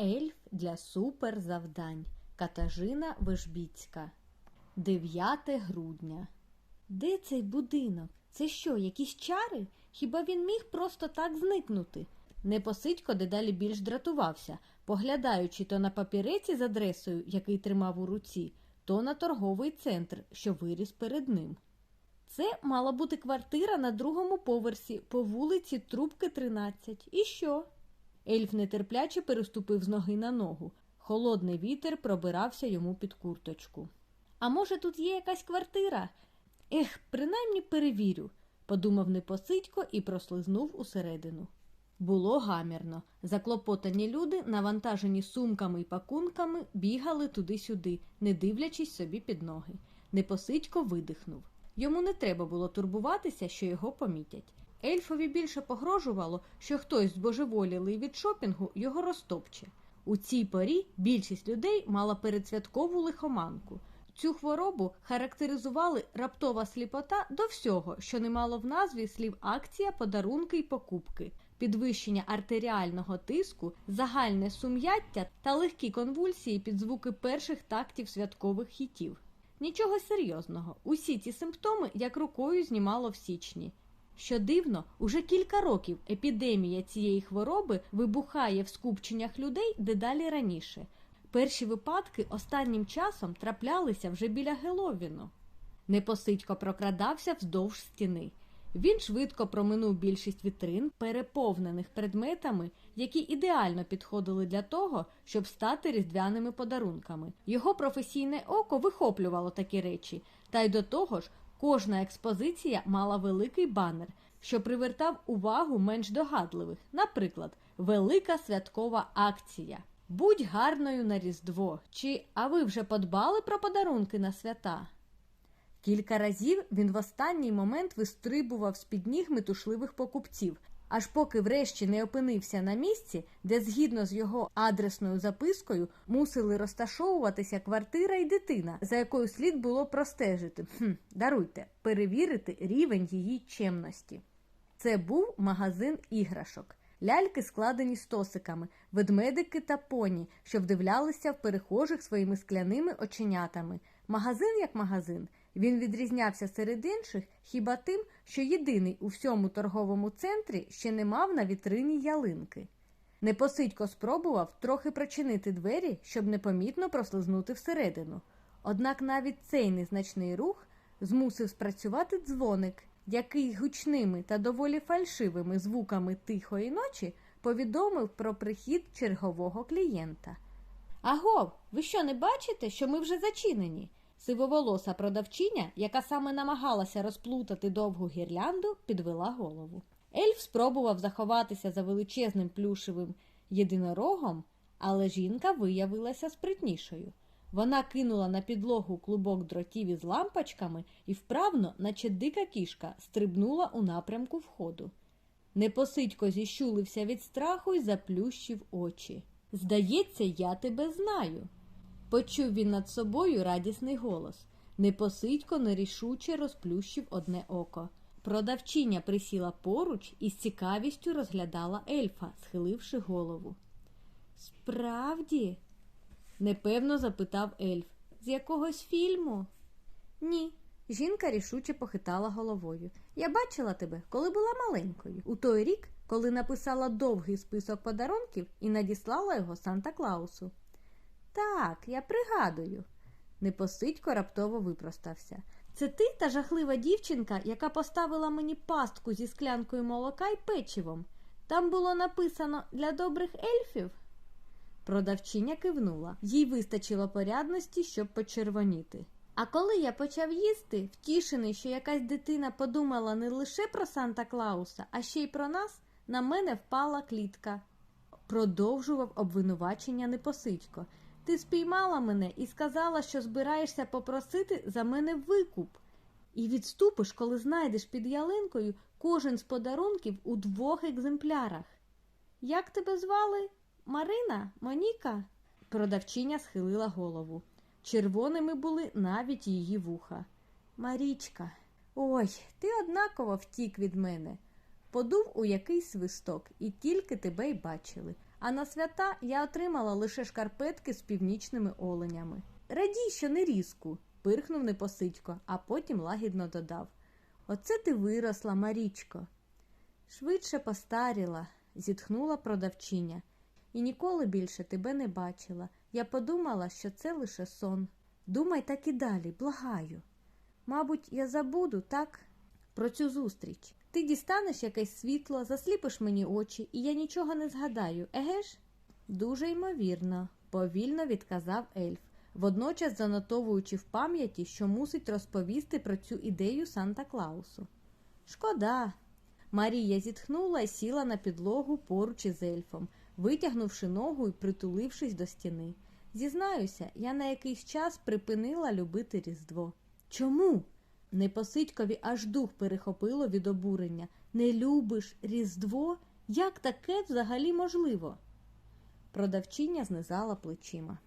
Ельф для суперзавдань. Катажина Вежбіцька. 9 грудня. Де цей будинок? Це що, якісь чари? Хіба він міг просто так зникнути? Непосидько дедалі більш дратувався, поглядаючи то на папіреці з адресою, який тримав у руці, то на торговий центр, що виріс перед ним. Це мала бути квартира на другому поверсі по вулиці Трубки 13. І що? Ельф нетерпляче переступив з ноги на ногу. Холодний вітер пробирався йому під курточку. А може, тут є якась квартира? Ех, принаймні перевірю, подумав непосидько і прослизнув усередину. Було гамірно. Заклопотані люди, навантажені сумками й пакунками, бігали туди-сюди, не дивлячись собі під ноги. Непосидько видихнув. Йому не треба було турбуватися, що його помітять. Ельфові більше погрожувало, що хтось збожеволілий від шопінгу його розтопче. У цій порі більшість людей мала передсвяткову лихоманку. Цю хворобу характеризували раптова сліпота до всього, що не мало в назві слів акція, подарунки й покупки, підвищення артеріального тиску, загальне сум'яття та легкі конвульсії під звуки перших тактів святкових хітів. Нічого серйозного. Усі ці симптоми як рукою знімало в січні. Що дивно, уже кілька років епідемія цієї хвороби вибухає в скупченнях людей дедалі раніше. Перші випадки останнім часом траплялися вже біля Геловіну. Непосидько прокрадався вздовж стіни. Він швидко проминув більшість вітрин, переповнених предметами, які ідеально підходили для того, щоб стати різдвяними подарунками. Його професійне око вихоплювало такі речі, та й до того ж, кожна експозиція мала великий банер, що привертав увагу менш догадливих, наприклад, велика святкова акція. Будь гарною на Різдво, чи а ви вже подбали про подарунки на свята? Кілька разів він в останній момент вистрибував з під ніг метушливих покупців, аж поки врешті не опинився на місці, де згідно з його адресною запискою мусили розташовуватися квартира і дитина, за якою слід було простежити, хм, даруйте, перевірити рівень її чемності. Це був магазин іграшок. Ляльки складені стосиками, ведмедики та поні, що вдивлялися в перехожих своїми скляними оченятами. Магазин як магазин. Він відрізнявся серед інших хіба тим, що єдиний у всьому торговому центрі ще не мав на вітрині ялинки. Непосидько спробував трохи прочинити двері, щоб непомітно прослизнути всередину. Однак навіть цей незначний рух змусив спрацювати дзвоник, який гучними та доволі фальшивими звуками тихої ночі повідомив про прихід чергового клієнта. Агов, ви що не бачите, що ми вже зачинені? Сивоволоса продавчиня, яка саме намагалася розплутати довгу гірлянду, підвела голову. Ельф спробував заховатися за величезним плюшевим єдинорогом, але жінка виявилася спритнішою. Вона кинула на підлогу клубок дротів із лампочками і вправно, наче дика кішка, стрибнула у напрямку входу. Непосидько зіщулився від страху і заплющив очі. Здається, я тебе знаю. Почув він над собою радісний голос. Непосидько нерішуче розплющив одне око. Продавчиня присіла поруч і з цікавістю розглядала ельфа, схиливши голову. Справді? непевно запитав ельф. З якогось фільму? Ні. Жінка рішуче похитала головою. Я бачила тебе, коли була маленькою, у той рік, коли написала довгий список подарунків і надіслала його Санта Клаусу. Так, я пригадую. Непосидько раптово випростався. Це ти та жахлива дівчинка, яка поставила мені пастку зі склянкою молока й печивом. Там було написано для добрих ельфів. Продавчиня кивнула. Їй вистачило порядності, щоб почервоніти. А коли я почав їсти, втішений, що якась дитина подумала не лише про Санта Клауса, а ще й про нас, на мене впала клітка. Продовжував обвинувачення непосидько. Ти спіймала мене і сказала, що збираєшся попросити за мене викуп. І відступиш, коли знайдеш під ялинкою кожен з подарунків у двох екземплярах. Як тебе звали? Марина? Моніка? Продавчиня схилила голову. Червоними були навіть її вуха. Марічка, ой, ти однаково втік від мене. Подув у якийсь свисток, і тільки тебе й бачили. А на свята я отримала лише шкарпетки з північними оленями. Радій, що не різку, пирхнув непосидько, а потім лагідно додав. Оце ти виросла, Марічко. Швидше постаріла, зітхнула продавчиня. І ніколи більше тебе не бачила. Я подумала, що це лише сон. Думай так і далі, благаю. Мабуть, я забуду, так? Про цю зустріч. Ти дістанеш якесь світло, засліпиш мені очі, і я нічого не згадаю, еге ж? Дуже ймовірно, повільно відказав ельф, водночас занотовуючи в пам'яті, що мусить розповісти про цю ідею Санта Клаусу. Шкода. Марія зітхнула і сіла на підлогу поруч із ельфом, витягнувши ногу і притулившись до стіни. Зізнаюся, я на якийсь час припинила любити Різдво. Чому? Непосидькові аж дух перехопило від обурення. Не любиш Різдво? Як таке взагалі можливо? Продавчиня знизала плечима.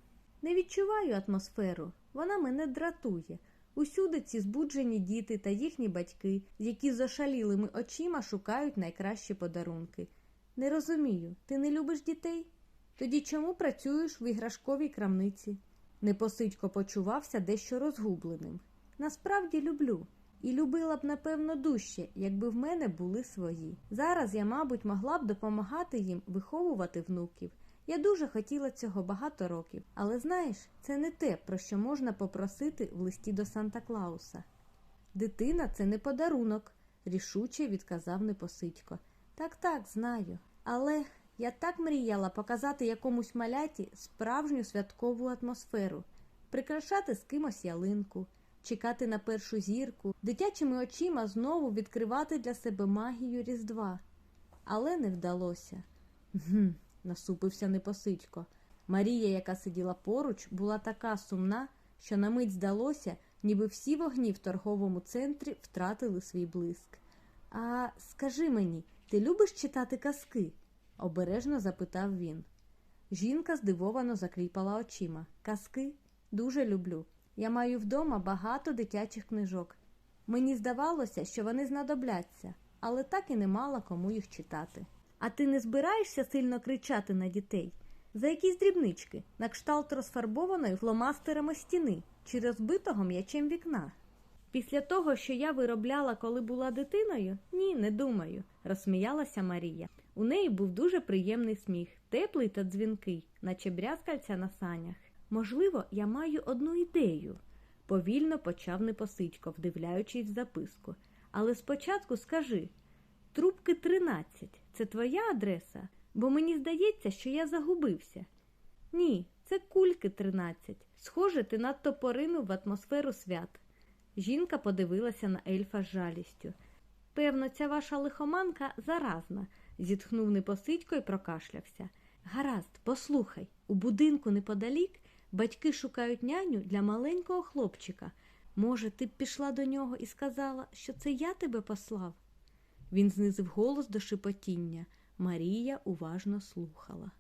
Не відчуваю атмосферу, вона мене дратує. Усюди ці збуджені діти та їхні батьки, які з ошалілими очима шукають найкращі подарунки. Не розумію, ти не любиш дітей? Тоді чому працюєш в іграшковій крамниці? Непосидько почувався дещо розгубленим. Насправді люблю. І любила б, напевно, дужче, якби в мене були свої. Зараз я, мабуть, могла б допомагати їм виховувати внуків. Я дуже хотіла цього багато років, але знаєш, це не те, про що можна попросити в листі до Санта Клауса. Дитина це не подарунок, рішуче відказав Непосидько. Так, так, знаю. Але я так мріяла показати якомусь маляті справжню святкову атмосферу, прикрашати з кимось ялинку, чекати на першу зірку, дитячими очима знову відкривати для себе магію Різдва. Але не вдалося. Гм, насупився Непосидько. Марія, яка сиділа поруч, була така сумна, що на мить здалося, ніби всі вогні в торговому центрі втратили свій блиск. А скажи мені, ти любиш читати казки? обережно запитав він. Жінка здивовано закліпала очима. Казки дуже люблю. Я маю вдома багато дитячих книжок. Мені здавалося, що вони знадобляться, але так і не мала кому їх читати. А ти не збираєшся сильно кричати на дітей? За якісь дрібнички, на кшталт розфарбованої фломастерами стіни чи розбитого м'ячем вікна. Після того, що я виробляла, коли була дитиною? Ні, не думаю, розсміялася Марія. У неї був дуже приємний сміх, теплий та дзвінкий, наче брязкальця на санях. Можливо, я маю одну ідею, повільно почав Непосидько, вдивляючись в записку. Але спочатку скажи трубки 13 це твоя адреса? Бо мені здається, що я загубився. Ні, це кульки 13. Схоже, ти надто поринув в атмосферу свят. Жінка подивилася на ельфа з жалістю. Певно, ця ваша лихоманка заразна, зітхнув непосидько і прокашлявся. Гаразд, послухай, у будинку неподалік батьки шукають няню для маленького хлопчика. Може, ти б пішла до нього і сказала, що це я тебе послав? Він знизив голос до шепотіння. Марія уважно слухала.